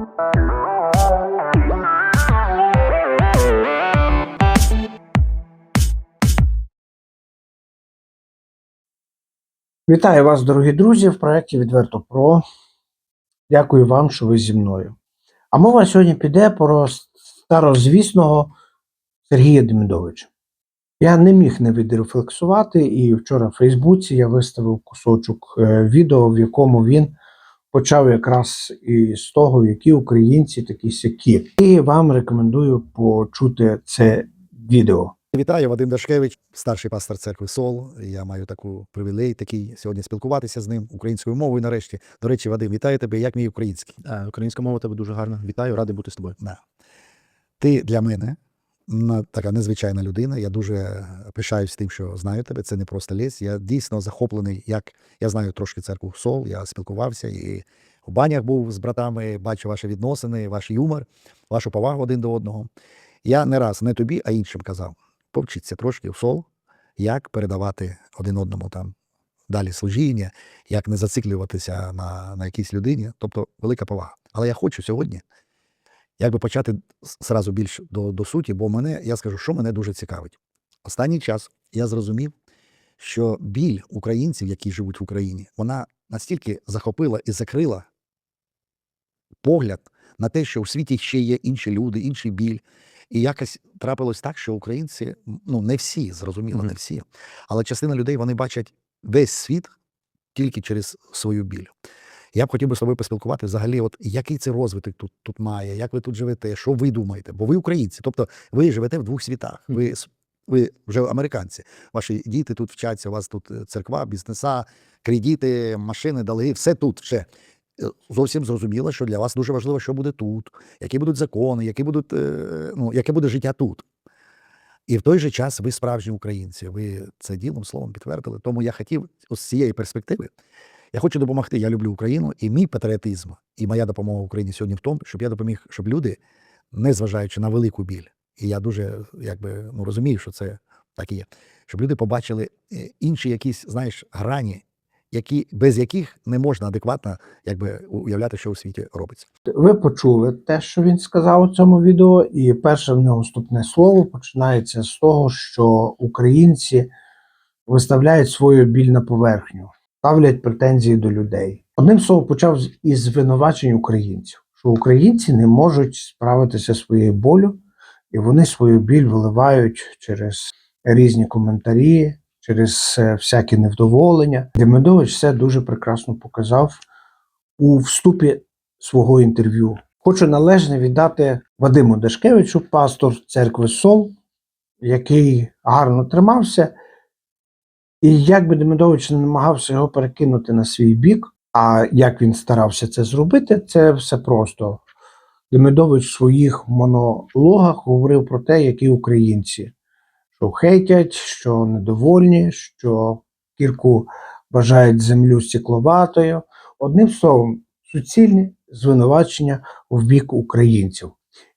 Вітаю вас, дорогі друзі, в проєкті Відверто Про. Дякую вам, що ви зі мною. А мова сьогодні піде про старозвісного Сергія Демідовича. Я не міг не відрефлексувати, і вчора в Фейсбуці я виставив кусочок е, відео, в якому він почав якраз із того, які українці такі сякі. І вам рекомендую почути це відео. Вітаю, Вадим Дашкевич, старший пастор церкви Сол. Я маю таку привілей, такий сьогодні спілкуватися з ним українською мовою. Нарешті. До речі, Вадим, вітаю тебе. Як мій український? Е, Українська мова тебе дуже гарна. Вітаю, радий бути з тобою. Да. Ти для мене така незвичайна людина. Я дуже пишаюсь тим, що знаю тебе. Це не просто ліс. Я дійсно захоплений. Як я знаю трошки церкву Сол. Я спілкувався і в банях був з братами, бачу ваші відносини, ваш юмор, вашу повагу один до одного. Я не раз не тобі, а іншим казав. Повчіться трошки в сол, як передавати один одному там далі служіння, як не зациклюватися на, на якійсь людині. Тобто велика повага. Але я хочу сьогодні якби почати зразу більш до, до суті, бо мене, я скажу, що мене дуже цікавить. Останній час я зрозумів, що біль українців, які живуть в Україні, вона настільки захопила і закрила погляд на те, що у світі ще є інші люди, інший біль. І якось трапилось так, що українці, ну не всі, зрозуміло, не всі, але частина людей вони бачать весь світ тільки через свою біль. Я б хотів би з тобою поспілкувати взагалі, от який це розвиток тут, тут має, як ви тут живете, що ви думаєте? Бо ви українці, тобто ви живете в двох світах. Ви, ви вже американці. Ваші діти тут вчаться, у вас тут е, церква, бізнеса, кредити, машини, долги, все тут. Все. Е, Зовсім зрозуміло, що для вас дуже важливо, що буде тут, які будуть закони, які будуть, е, ну, яке буде життя тут. І в той же час ви справжні українці. Ви це ділом словом підтвердили. Тому я хотів ось з цієї перспективи. Я хочу допомогти. Я люблю Україну, і мій патріотизм, і моя допомога Україні сьогодні в тому, щоб я допоміг, щоб люди, незважаючи на велику біль, і я дуже якби ну розумію, що це так і є, щоб люди побачили е, інші якісь, знаєш, грані, які без яких не можна адекватно якби уявляти, що у світі робиться. Ви почули те, що він сказав у цьому відео, і перше в нього вступне слово починається з того, що українці виставляють свою біль на поверхню, ставлять претензії до людей. Одним словом, почав із звинувачень українців, що українці не можуть справитися своєю болю, і вони свою біль виливають через різні коментарі, через е, всякі невдоволення. Демидович все дуже прекрасно показав у вступі свого інтерв'ю. Хочу належне віддати Вадиму Дашкевичу, пастор церкви Сол, який гарно тримався. І як би Демидович не намагався його перекинути на свій бік, а як він старався це зробити, це все просто. Демидович в своїх монологах говорив про те, які українці, що хейтять, що недовольні, що кірку вважають землю стекловатою. Одним словом, суцільні звинувачення в бік українців.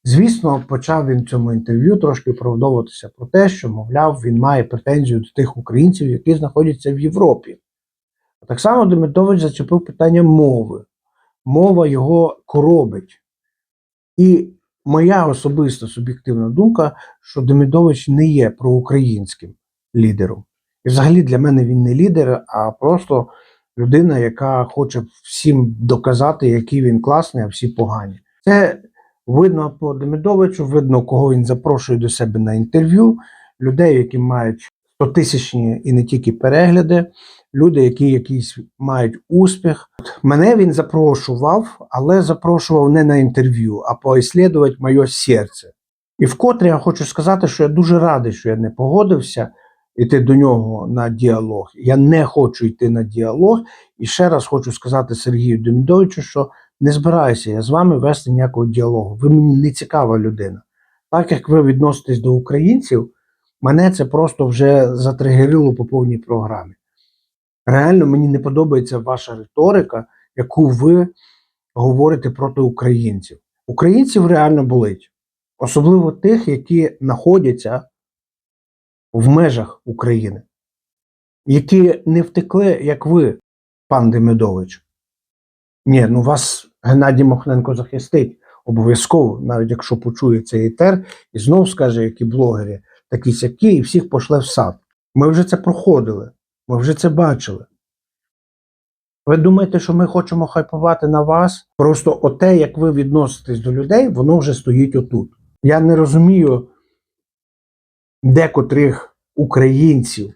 Звісно, почав він в цьому інтерв'ю трошки оправдовуватися про те, що, мовляв, він має претензію до тих українців, які знаходяться в Європі. Так само Демидович зачепив питання мови. Мова його коробить. І моя особиста суб'єктивна думка, що Демидович не є проукраїнським лідером. І взагалі для мене він не лідер, а просто людина, яка хоче всім доказати, який він класний, а всі погані. Це видно по Демидовичу, видно, кого він запрошує до себе на інтерв'ю, людей, які мають 100 тисячні і не тільки перегляди, люди, які якісь мають успіх. Мене він запрошував, але запрошував не на інтерв'ю, а поіслідувати моє серце. І вкотре я хочу сказати, що я дуже радий, що я не погодився йти до нього на діалог. Я не хочу йти на діалог. І ще раз хочу сказати Сергію Демідовичу, що не збираюся я з вами вести ніякого діалогу. Ви мені не цікава людина. Так як ви відноситесь до українців, мене це просто вже затригерило по повній програмі. Реально мені не подобається ваша риторика, яку ви говорите проти українців. Українців реально болить, особливо тих, які знаходяться в межах України, які не втекли, як ви, пан Демидович. Ні, ну вас Геннадій Мохненко захистить обов'язково, навіть якщо почує цей етер, і знов скаже, які блогери, такі сякі, і всіх пошле в сад. Ми вже це проходили, ми вже це бачили. Ви думаєте, що ми хочемо хайпувати на вас? Просто оте, як ви відноситесь до людей, воно вже стоїть отут. Я не розумію декотрих українців,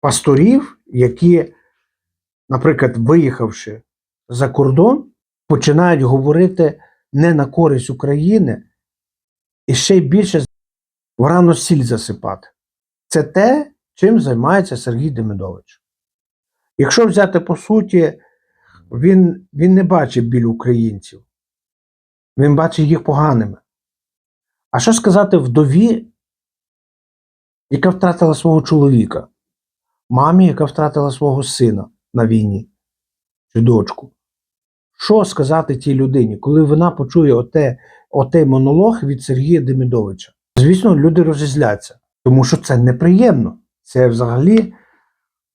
пасторів, які, наприклад, виїхавши за кордон, починають говорити не на користь України і ще й більше в рано сіль засипати. Це те, чим займається Сергій Демидович. Якщо взяти по суті, він, він не бачить біль українців, він бачить їх поганими. А що сказати вдові, яка втратила свого чоловіка, мамі, яка втратила свого сина на війні чи дочку? Що сказати тій людині, коли вона почує оте, отей монолог від Сергія Демідовича? Звісно, люди розізляться, тому що це неприємно. Це взагалі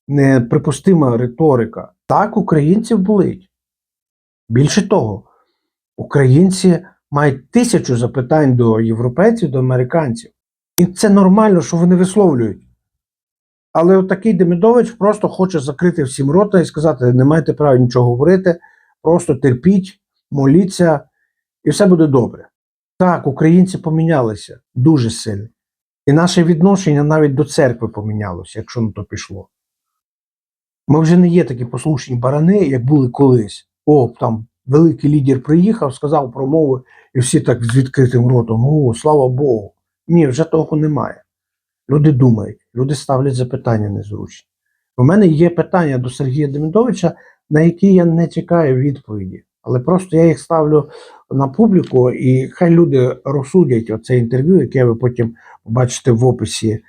неприпустима риторика. Так, українців болить. Більше того, українці мають тисячу запитань до європейців, до американців. І це нормально, що вони висловлюють. Але отакий Демідович просто хоче закрити всім рота і сказати: не маєте права нічого говорити, просто терпіть, моліться, і все буде добре. Так, українці помінялися дуже сильно. І наше відношення навіть до церкви помінялося, якщо на то пішло. Ми вже не є такі послушні барани, як були колись. О, там великий лідер приїхав, сказав промову, і всі так з відкритим ротом: О, слава Богу. Ні, вже того немає. Люди думають, люди ставлять запитання незручні. У мене є питання до Сергія Демідовича, на які я не чекаю відповіді. Але просто я їх ставлю на публіку, і хай люди розсудять оце інтерв'ю, яке ви потім побачите в описі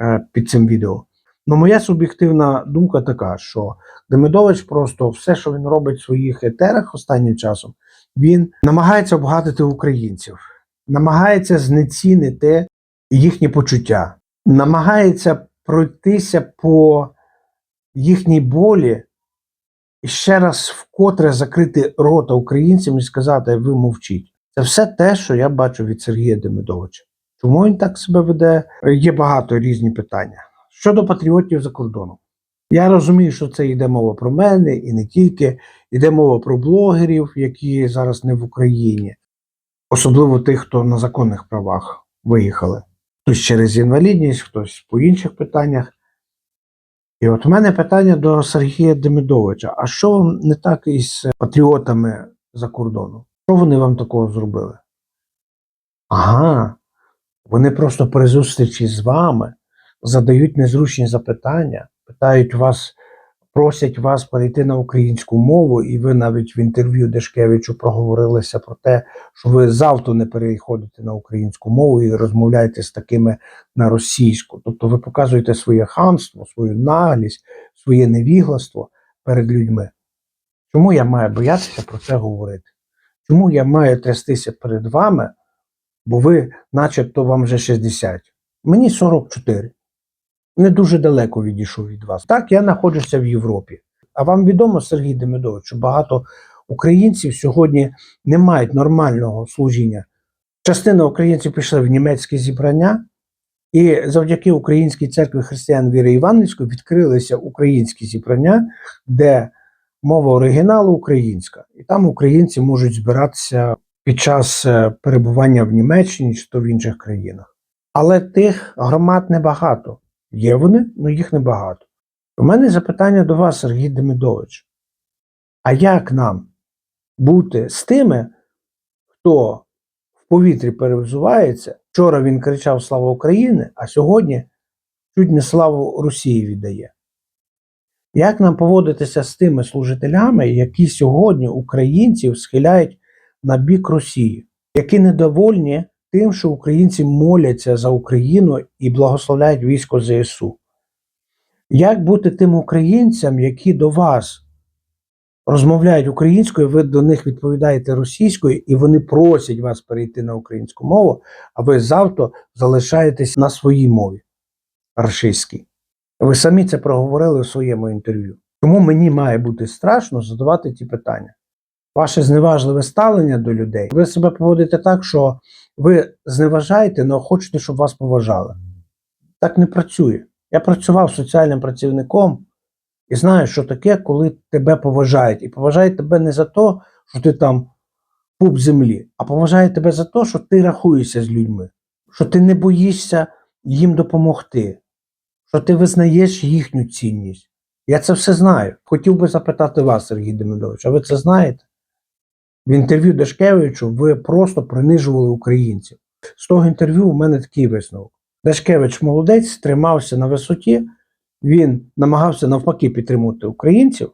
е, під цим відео. Ну, моя суб'єктивна думка така, що Демидович просто все, що він робить в своїх етерах останнім часом, він намагається обгадити українців, намагається знецінити їхні почуття, намагається пройтися по їхній болі і ще раз вкотре закрити рота українцям і сказати, ви мовчіть. Це все те, що я бачу від Сергія Демидовича. Чому він так себе веде? Є багато різні питання. Щодо патріотів за кордоном, я розумію, що це йде мова про мене і не тільки. Йде мова про блогерів, які зараз не в Україні, особливо тих, хто на законних правах виїхали. Хтось через інвалідність, хтось по інших питаннях. І от у мене питання до Сергія Демидовича: а що вам не так із патріотами за кордоном? Що вони вам такого зробили? Ага, вони просто при зустрічі з вами задають незручні запитання, питають вас, просять вас перейти на українську мову, і ви навіть в інтерв'ю Дешкевичу проговорилися про те, що ви завтра не переходите на українську мову і розмовляєте з такими на російську. Тобто ви показуєте своє хамство, свою наглість, своє невігластво перед людьми. Чому я маю боятися про це говорити? Чому я маю трястися перед вами, бо ви, начебто, вам вже 60? Мені 44 не дуже далеко відійшов від вас. Так, я знаходжуся в Європі. А вам відомо, Сергій Демидович, що багато українців сьогодні не мають нормального служіння. Частина українців пішла в німецьке зібрання, і завдяки Українській церкві християн Віри Іванівської відкрилися українські зібрання, де мова оригіналу українська. І там українці можуть збиратися під час е, перебування в Німеччині чи то в інших країнах. Але тих громад небагато. Є вони, але їх небагато. У мене запитання до вас, Сергій Демидович. А як нам бути з тими, хто в повітрі перевзувається? Вчора він кричав Слава Україні, а сьогодні чуть не славу Росії віддає. Як нам поводитися з тими служителями, які сьогодні українців схиляють на бік Росії, які недовольні тим, що українці моляться за Україну і благословляють військо ЗСУ. Як бути тим українцям, які до вас розмовляють українською, ви до них відповідаєте російською, і вони просять вас перейти на українську мову, а ви завтра залишаєтесь на своїй мові рашистській. Ви самі це проговорили у своєму інтерв'ю. Тому мені має бути страшно задавати ті питання. Ваше зневажливе ставлення до людей, ви себе поводите так, що ви зневажаєте, але хочете, щоб вас поважали. Так не працює. Я працював соціальним працівником і знаю, що таке, коли тебе поважають. І поважають тебе не за те, що ти там пуп землі, а поважають тебе за те, що ти рахуєшся з людьми, що ти не боїшся їм допомогти, що ти визнаєш їхню цінність. Я це все знаю. Хотів би запитати вас, Сергій Демидович, а ви це знаєте? В інтерв'ю Дашкевичу ви просто принижували українців. З того інтерв'ю у мене такий висновок. Дашкевич молодець, тримався на висоті, він намагався навпаки підтримувати українців,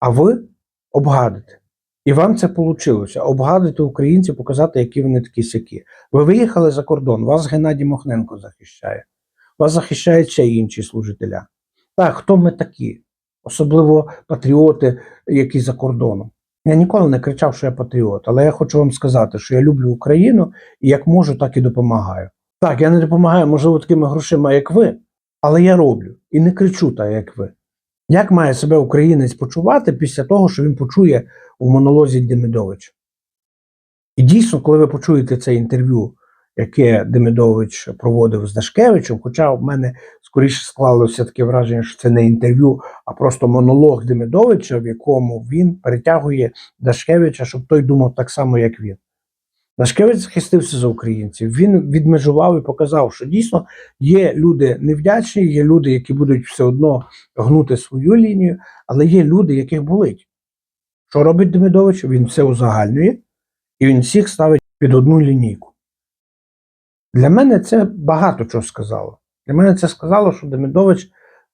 а ви обгадите. І вам це вийшло. Обгадити українців, показати, які вони такі сякі. Ви виїхали за кордон, вас Геннадій Мохненко захищає, вас захищають ще інші служителя. Так, хто ми такі? Особливо патріоти, які за кордоном. Я ніколи не кричав, що я патріот, але я хочу вам сказати, що я люблю Україну і як можу, так і допомагаю. Так, я не допомагаю, можливо, такими грошима, як ви, але я роблю і не кричу так, як ви. Як має себе українець почувати після того, що він почує у монолозі Демидовича? І дійсно, коли ви почуєте це інтерв'ю, яке Демидович проводив з Дашкевичем, хоча в мене скоріше склалося таке враження, що це не інтерв'ю, а просто монолог Демидовича, в якому він перетягує Дашкевича, щоб той думав так само, як він. Дашкевич захистився за українців. Він відмежував і показав, що дійсно є люди невдячні, є люди, які будуть все одно гнути свою лінію, але є люди, яких болить. Що робить Демидович? Він все узагальнює і він всіх ставить під одну лінійку. Для мене це багато чого сказало. Для мене це сказало, що Демидович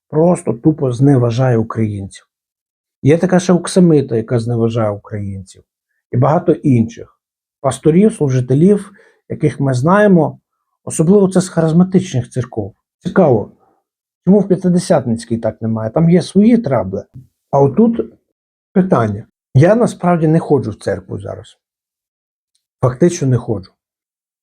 просто тупо зневажає українців. Є така ще Оксамита, яка зневажає українців, і багато інших пасторів, служителів, яких ми знаємо, особливо це з харизматичних церков. Цікаво, чому в П'ятидесятницькій так немає? Там є свої трабли. А отут питання. Я насправді не ходжу в церкву зараз. Фактично не ходжу.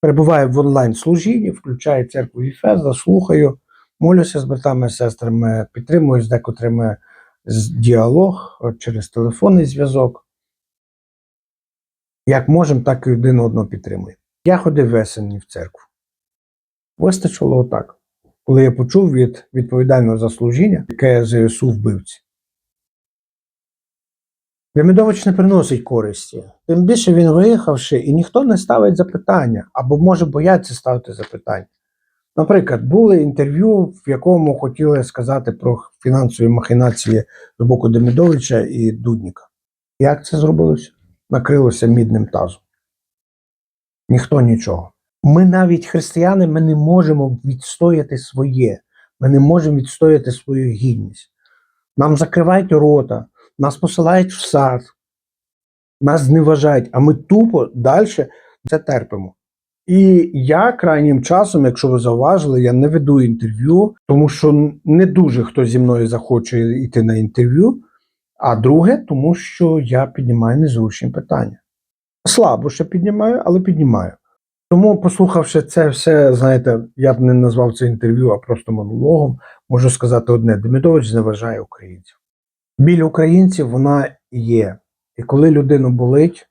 Перебуваю в онлайн-служінні, включаю церкву Ефеза, слухаю, молюся з братами і сестрами, підтримую з декотрими діалог через телефонний зв'язок. Як можемо, так і один одного підтримуємо. Я ходив весені в церкву. Вистачило отак. Коли я почув від відповідального за служіння, яке ЗСУ вбивці. Демидович не приносить користі. Тим більше він виїхавши, і ніхто не ставить запитання, або може бояться ставити запитання. Наприклад, були інтерв'ю, в якому хотіли сказати про фінансові махінації з боку Демидовича і Дудніка. Як це зробилося? Накрилося мідним тазом. Ніхто нічого. Ми навіть християни, ми не можемо відстояти своє. Ми не можемо відстояти свою гідність. Нам закривають рота, нас посилають в сад, нас зневажають, а ми тупо далі це терпимо. І я крайнім часом, якщо ви зауважили, я не веду інтерв'ю, тому що не дуже хто зі мною захоче йти на інтерв'ю. А друге, тому що я піднімаю незручні питання. Слабо ще піднімаю, але піднімаю. Тому, послухавши це все, знаєте, я б не назвав це інтерв'ю, а просто монологом, можу сказати одне: Демидович зневажає українців. Біль українців вона є. І коли людину болить,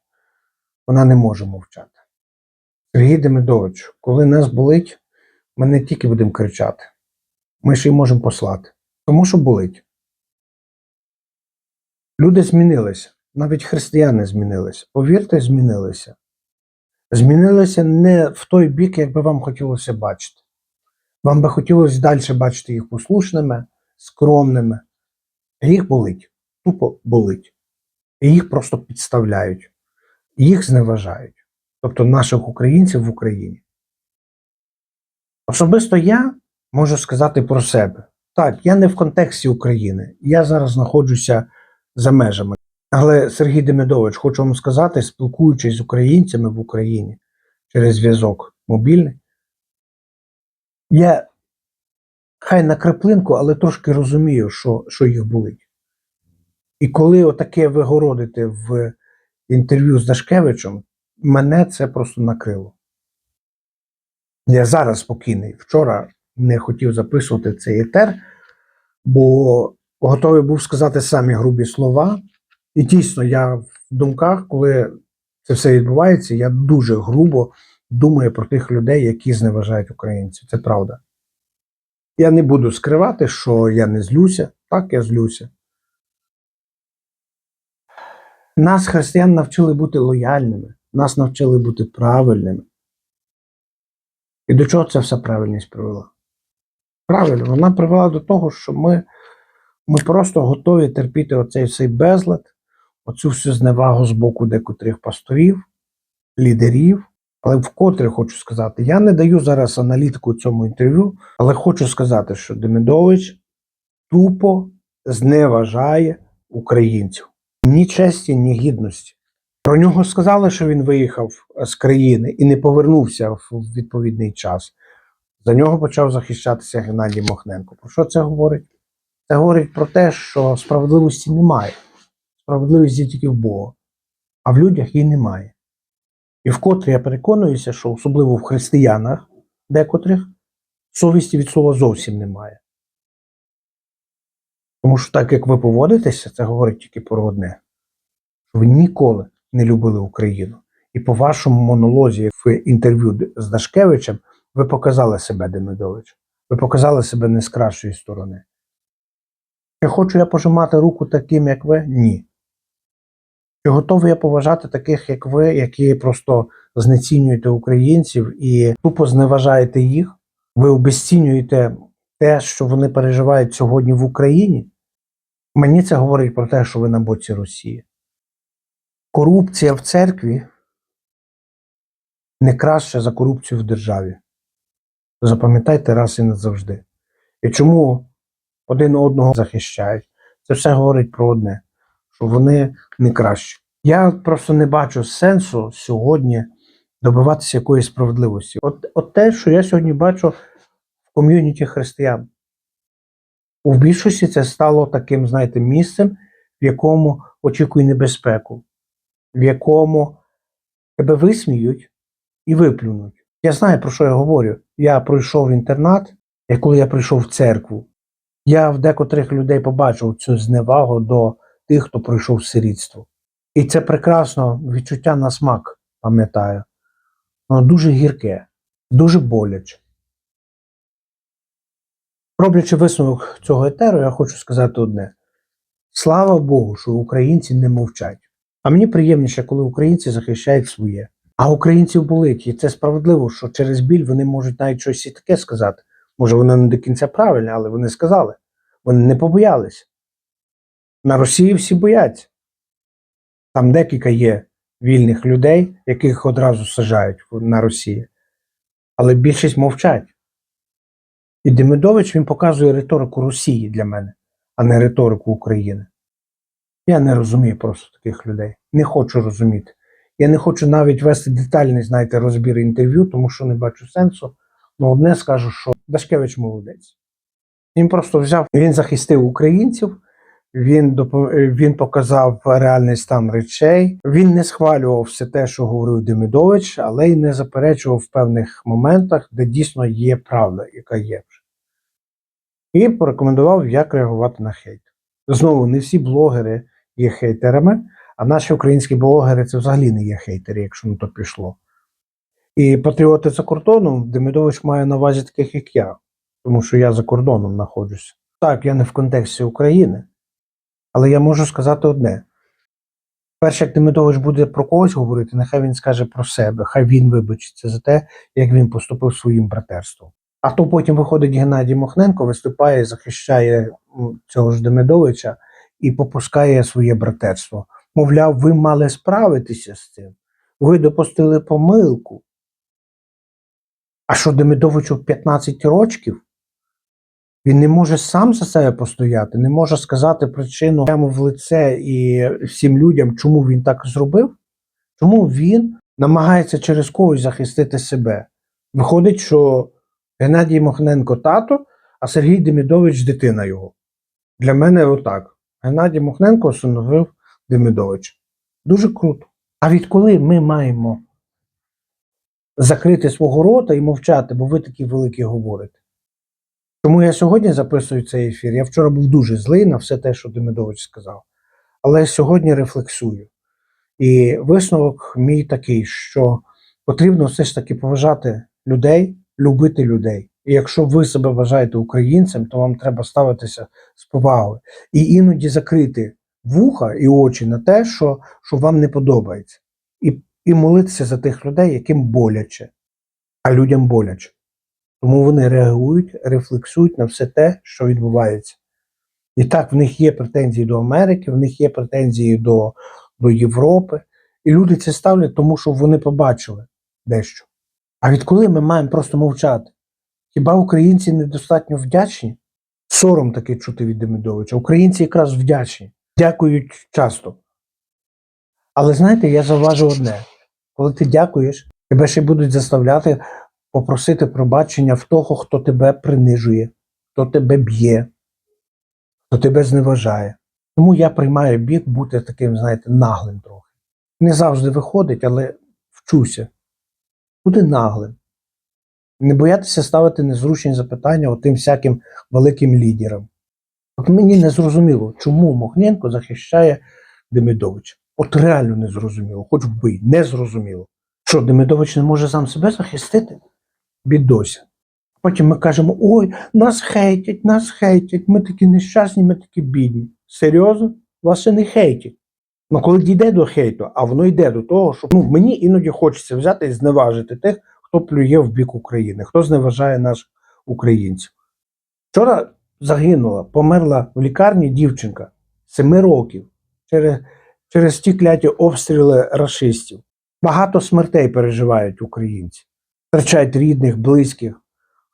вона не може мовчати. Сергій Демидович, коли нас болить, ми не тільки будемо кричати, ми ще й можемо послати. Тому що болить. Люди змінилися, навіть християни змінилися. Повірте, змінилися. Змінилися не в той бік, як би вам хотілося бачити. Вам би хотілося далі бачити їх послушними, скромними. Їх болить, тупо болить. І їх просто підставляють, їх зневажають. Тобто наших українців в Україні. Особисто я можу сказати про себе. Так, я не в контексті України. Я зараз знаходжуся за межами. Але Сергій Демидович, хочу вам сказати, спілкуючись з українцями в Україні через зв'язок мобільний, я хай на краплинку, але трошки розумію, що, що їх болить. І коли отаке ви городите в інтерв'ю з Дашкевичем, мене це просто накрило. Я зараз спокійний. Вчора не хотів записувати цей етер, бо готовий був сказати самі грубі слова. І дійсно, я в думках, коли це все відбувається, я дуже грубо думаю про тих людей, які зневажають українців. Це правда. Я не буду скривати, що я не злюся. Так, я злюся. Нас, християн, навчили бути лояльними, нас навчили бути правильними. І до чого ця вся правильність привела? Правильно, вона привела до того, що ми, ми просто готові терпіти оцей всей безлад, оцю всю зневагу з боку декотрих пасторів, лідерів. Але вкотре хочу сказати, я не даю зараз аналітику цьому інтерв'ю, але хочу сказати, що Демидович тупо зневажає українців. Ні честі, ні гідності. Про нього сказали, що він виїхав з країни і не повернувся в відповідний час. За нього почав захищатися Геннадій Мохненко. Про що це говорить? Це говорить про те, що справедливості немає. Справедливість є тільки в Бога, а в людях її немає. І вкотре я переконуюся, що особливо в християнах декотрих совісті від слова зовсім немає. Тому що так як ви поводитеся, це говорить тільки про одне: що ви ніколи не любили Україну. І по вашому монолозі в інтерв'ю з Дашкевичем ви показали себе, Демидович. Ви показали себе не з кращої сторони. Чи хочу я пожимати руку таким, як ви? Ні. Чи готовий я поважати таких, як ви, які просто знецінюєте українців і тупо зневажаєте їх? Ви обесцінюєте те, що вони переживають сьогодні в Україні? Мені це говорить про те, що ви на боці Росії. Корупція в церкві не краще за корупцію в державі. Запам'ятайте раз і назавжди. І чому один одного захищають? Це все говорить про одне, що вони не кращі. Я просто не бачу сенсу сьогодні добиватися якоїсь справедливості. От, от те, що я сьогодні бачу в ком'юніті християн. У більшості це стало таким, знаєте, місцем, в якому очікує небезпеку, в якому тебе висміють і виплюнуть. Я знаю, про що я говорю. Я пройшов інтернат, і коли я прийшов в церкву, я в декотрих людей побачив цю зневагу до тих, хто пройшов сирітство. І це прекрасно відчуття на смак, пам'ятаю. Воно дуже гірке, дуже боляче. Роблячи висновок цього етеру, я хочу сказати одне: слава Богу, що українці не мовчать. А мені приємніше, коли українці захищають своє. А українців болить, і це справедливо, що через біль вони можуть навіть щось і таке сказати. Може, воно не до кінця правильне, але вони сказали. Вони не побоялись. На Росії всі бояться. Там декілька є вільних людей, яких одразу сажають на Росії. Але більшість мовчать. І Демидович він показує риторику Росії для мене, а не риторику України. Я не розумію просто таких людей. Не хочу розуміти. Я не хочу навіть вести детальний, знаєте, розбір інтерв'ю, тому що не бачу сенсу. Ну, одне скажу, що Дашкевич молодець. Він просто взяв, він захистив українців, він е, він показав реальний стан речей. Він не схвалював все те, що говорив Демидович, але й не заперечував в певних моментах, де дійсно є правда, яка є вже. І порекомендував, як реагувати на хейт. Знову, не всі блогери є хейтерами, а наші українські блогери це взагалі не є хейтери, якщо на то пішло. І патріоти за кордоном Демидович має на увазі таких, як я, тому що я за кордоном знаходжуся. Так, я не в контексті України, але я можу сказати одне: перше, як Демидович буде про когось говорити, нехай він скаже про себе, хай він вибачиться за те, як він поступив своїм братерством. А то потім виходить Геннадій Мохненко, виступає, захищає цього ж Демидовича і попускає своє братерство. Мовляв, ви мали справитися з цим. Ви допустили помилку. А що Демидовичу 15 років? Він не може сам за себе постояти, не може сказати причину прямо в лице і всім людям, чому він так зробив, чому він намагається через когось захистити себе. Виходить, що Геннадій Мохненко тато, а Сергій Демидович дитина його. Для мене отак. Геннадій Мохненко усиновив Демидовича. Дуже круто. А відколи ми маємо закрити свого рота і мовчати, бо ви такі великі говорите? Тому я сьогодні записую цей ефір. Я вчора був дуже злий на все те, що Демидович сказав. Але сьогодні рефлексую. І висновок мій такий, що потрібно все ж таки поважати людей, любити людей. І якщо ви себе вважаєте українцем, то вам треба ставитися з повагою і іноді закрити вуха і очі на те, що, що вам не подобається, і, і молитися за тих людей, яким боляче, а людям боляче. Тому вони реагують, рефлексують на все те, що відбувається. І так, в них є претензії до Америки, в них є претензії до, до Європи. І люди це ставлять, тому що вони побачили дещо. А відколи ми маємо просто мовчати? Хіба українці недостатньо вдячні? Сором таки чути від Демидовича. Українці якраз вдячні, дякують часто. Але знаєте, я завважу одне: коли ти дякуєш, тебе ще будуть заставляти попросити пробачення в того, хто тебе принижує, хто тебе б'є, хто тебе зневажає. Тому я приймаю бік бути таким, знаєте, наглим трохи. Не завжди виходить, але вчуся. Бути наглим. Не боятися ставити незручні запитання отим всяким великим лідерам. От мені не зрозуміло, чому Мохненко захищає Демидовича. От реально не зрозуміло, хоч вбий, не зрозуміло. Що, Демидович не може сам себе захистити? Бідося. Потім ми кажемо: ой, нас хейтять, нас хейтять, ми такі нещасні, ми такі бідні. Серйозно? Вас ще не хейтять. Ну, коли дійде до хейту, а воно йде до того, що ну, мені іноді хочеться взяти і зневажити тих, хто плює в бік України, хто зневажає наших українців. Вчора загинула, померла в лікарні дівчинка семи років через, через ті кляті обстріли рашистів. Багато смертей переживають українці, втрачають рідних, близьких,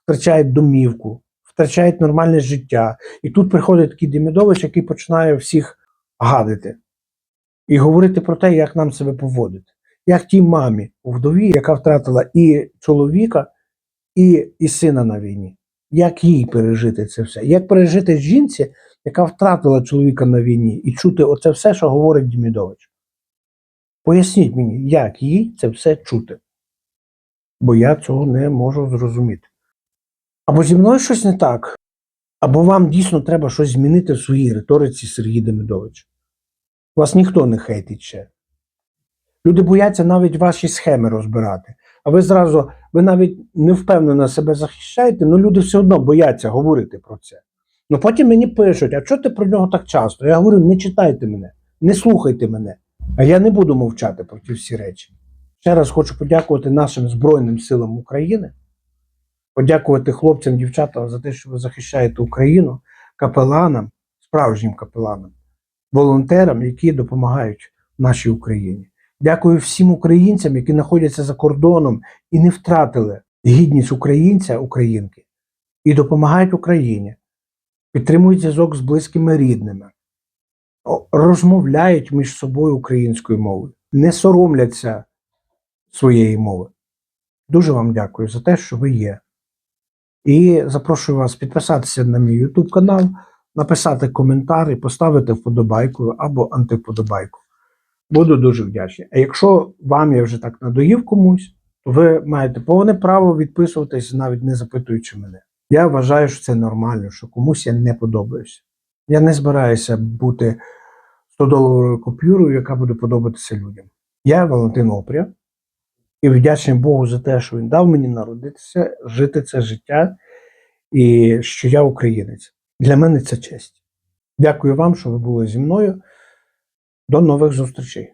втрачають домівку, втрачають нормальне життя. І тут приходить такий Демідович, який починає всіх гадити і говорити про те, як нам себе поводити. Як тій мамі, вдові, яка втратила і чоловіка, і, і сина на війні. Як їй пережити це все? Як пережити жінці, яка втратила чоловіка на війні, і чути оце все, що говорить Дімідович? Поясніть мені, як їй це все чути? Бо я цього не можу зрозуміти. Або зі мною щось не так, або вам дійсно треба щось змінити в своїй риториці Сергій Демидович. Вас ніхто не хейтить ще. Люди бояться навіть ваші схеми розбирати. А ви зразу, ви навіть не впевнено себе захищаєте, але люди все одно бояться говорити про це. Ну потім мені пишуть, а чого ти про нього так часто? Я говорю, не читайте мене, не слухайте мене. А я не буду мовчати про ті всі речі. Ще раз хочу подякувати нашим Збройним силам України, подякувати хлопцям, дівчатам за те, що ви захищаєте Україну, капеланам, справжнім капеланам, волонтерам, які допомагають нашій Україні. Дякую всім українцям, які знаходяться за кордоном і не втратили гідність українця, українки, і допомагають Україні, підтримують зв'язок з близькими рідними, розмовляють між собою українською мовою, не соромляться своєї мови. Дуже вам дякую за те, що ви є. І запрошую вас підписатися на мій YouTube канал, написати коментар і поставити вподобайку або антиподобайку. Буду дуже вдячний. А якщо вам я вже так надоїв комусь, то ви маєте повне право відписуватись, навіть не запитуючи мене. Я вважаю, що це нормально, що комусь я не подобаюся. Я не збираюся бути 100-доларовою купюрою, яка буде подобатися людям. Я Валентин Опря і вдячний Богу за те, що він дав мені народитися, жити це життя, і що я українець. Для мене це честь. Дякую вам, що ви були зі мною. До нових зустрічей.